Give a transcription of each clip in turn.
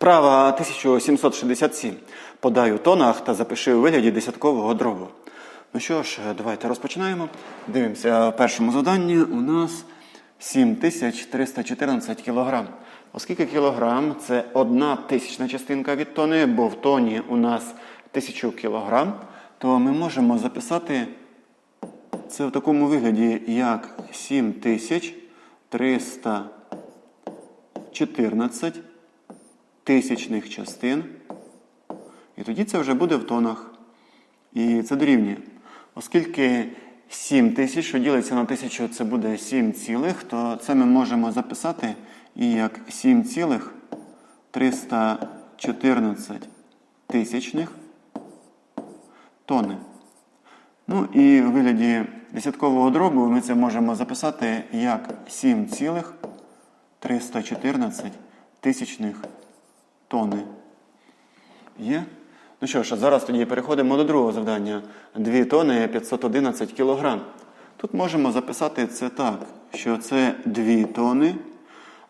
Вправа 1767. Подай у тонах та запиши у вигляді десяткового дробу. Ну що ж, давайте розпочинаємо. Дивимося, в першому заданні у нас 7314 кг. Оскільки кілограм це одна тисячна частинка від тони, бо в тоні у нас 1000 кг, то ми можемо записати це в такому вигляді, як 7314 тисячних частин. І тоді це вже буде в тонах. І це дорівнює. Оскільки 7 тисяч, що ділиться на тисячу, це буде 7 цілих, то це ми можемо записати і як 7,314 тисячних тони. Ну і в вигляді десяткового дробу ми це можемо записати як 7,314 тисячних тони. Є? Ну що ж, зараз тоді переходимо до другого завдання. 2 тони 511 кілограм. Тут можемо записати це так, що це 2 тони,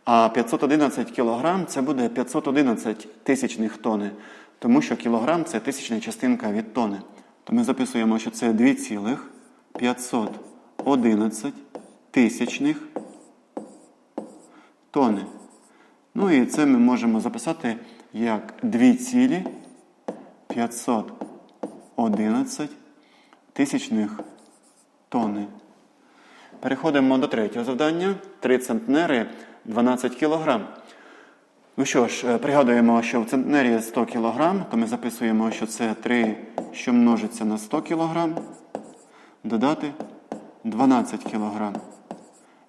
а 511 кілограм це буде 511 тисячних тони, тому що кілограм це тисячна частинка від тони. То ми записуємо, що це 2,511 тисячних тони. Ну і це ми можемо записати як 2,511 тисячних тони. Переходимо до третього завдання. 3 центнери 12 кілограм. Ну що ж, е, пригадуємо, що в центнері 100 кг, то ми записуємо, що це 3, що множиться на 100 кг, додати 12 кг.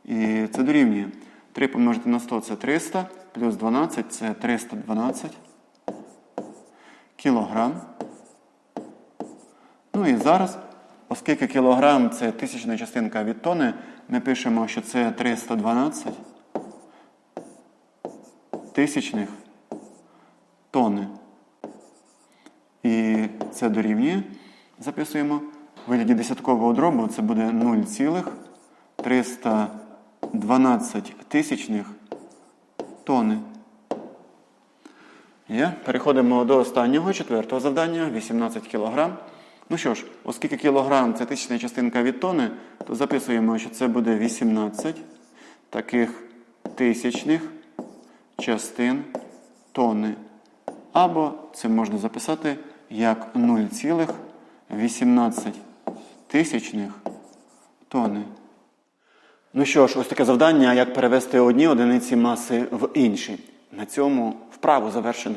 І це дорівнює. 3 помножити на 100 це 300, плюс 12 це 312 кілограм. Ну і зараз, оскільки кілограм це тисячна частинка від тони, ми пишемо, що це 312 тисячних тони. І це дорівнює. Записуємо. В вигляді десяткового дробу це буде 0,312 тисячних тони. Є. Переходимо до останнього четвертого завдання 18 кг. Ну що ж, оскільки кілограм це тисячна частинка від тони, то записуємо, що це буде 18 таких тисячних частин тони. Або це можна записати як 0,18 тисячних тони. Ну що ж, ось таке завдання, як перевести одні одиниці маси в інші. На цьому вправу завершено.